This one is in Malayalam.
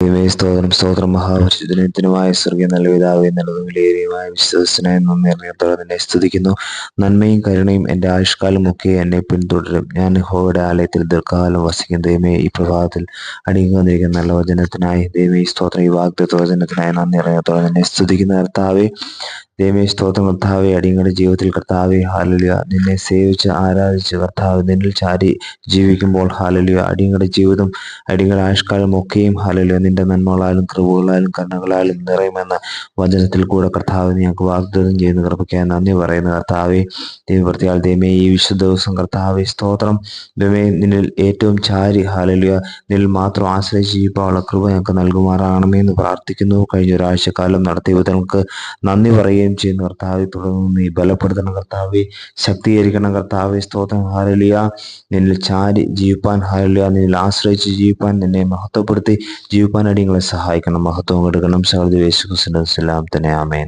ദൈവമേ സ്തോത്രം സ്തോത്രം. മഹാപരിശുദ്ധനത്തിനുമായ സ്വർഗീയ നല്ല പിതാവ് എന്നുള്ളതും വിലയേറിയമായ വിശ്വസനായ നന്ദിയറിഞ്ഞത്തോടെ നിന്നെ സ്തുതിക്കുന്നു. നന്മയും കരുണയും എന്റെ ആയുഷ്കാലമൊക്കെ എന്നെ പിന്തുടരും. ഞാൻ ഹോയുടെ ആലയത്തിൽ ദീർഘകാലം വസിക്കും. ദൈവമേ ഈ പ്രഭാതത്തിൽ അടിങ്ങി വന്നിരിക്കുന്ന നല്ല വചനത്തിനായി ദൈവമേ സ്തോത്രം. ഈ വാഗ്ദത്ത വചനത്തിനായി നന്ദി അറിഞ്ഞത്തോടെ നിന്നെ സ്തുതിക്കുന്ന കർത്താവെ. ദൈവമേ സ്തോത്രം. കർത്താവെ അടിയങ്ങളുടെ ജീവിതത്തിൽ കർത്താവെ ഹാലലിയ. നിന്നെ സേവിച്ച് ആരാധിച്ച് കർത്താവ് നിന്നിൽ ചാരി ജീവിക്കുമ്പോൾ ഹാലലിയ. അടിയങ്ങളുടെ ജീവിതം അടിയങ്ങളുടെ ആയുഷ്കാലം ഒക്കെയും ഹാലലിയ. നിന്റെ നന്മകളാലും കൃപകളാലും കരുണകളാലും നിറയുമെന്ന വചനത്തിൽ കൂടെ കർത്താവ് ഞങ്ങൾക്ക് വാഗ്ദത്തം ചെയ്യുന്ന കൃപയ്ക്കായി നന്ദി പറയുന്ന കർത്താവെ. ദൈവപ്രത്യാൽ ദൈവമേ ഈ വിശുദ്ധ ദിവസം കർത്താവെ സ്തോത്രം. ദൈവമേ നിന്നിൽ ഏറ്റവും ചാരി ഹാലലിയ. നിന്നിൽ മാത്രം ആശ്രയിച്ച് ജീവിക്കാനുള്ള കൃപ ഞങ്ങൾക്ക് നൽകുമാറാകണമേ എന്ന് പ്രാർത്ഥിക്കുന്നു. കഴിഞ്ഞ ഒരാഴ്ചക്കാലം നടത്തിയ വിധങ്ങൾക്ക് നന്ദി പറയുകയും ചെയ്യുന്ന കർത്താവെ തുടർന്ന് നീ ബലപ്പെടുത്തണം കർത്താവെ ശക്തീകരിക്കണം കർത്താവെ സ്തോത്രം. ഹാരലിയ നിന്നിൽ ചാരി ജീവിപ്പാൻ ഹാരലിയ നിന്നിൽ ആശ്രയിച്ച് ജീവിപ്പാൻ നിന്നെ മഹത്വപ്പെടുത്തി ജീവിപ്പാൻ അടിയങ്ങളെ സഹായിക്കണം മഹത്വം എടുക്കണം സഹോദരി യേശു ക്രിസ്തുവിന്റെ തന്നെ ആമേൻ.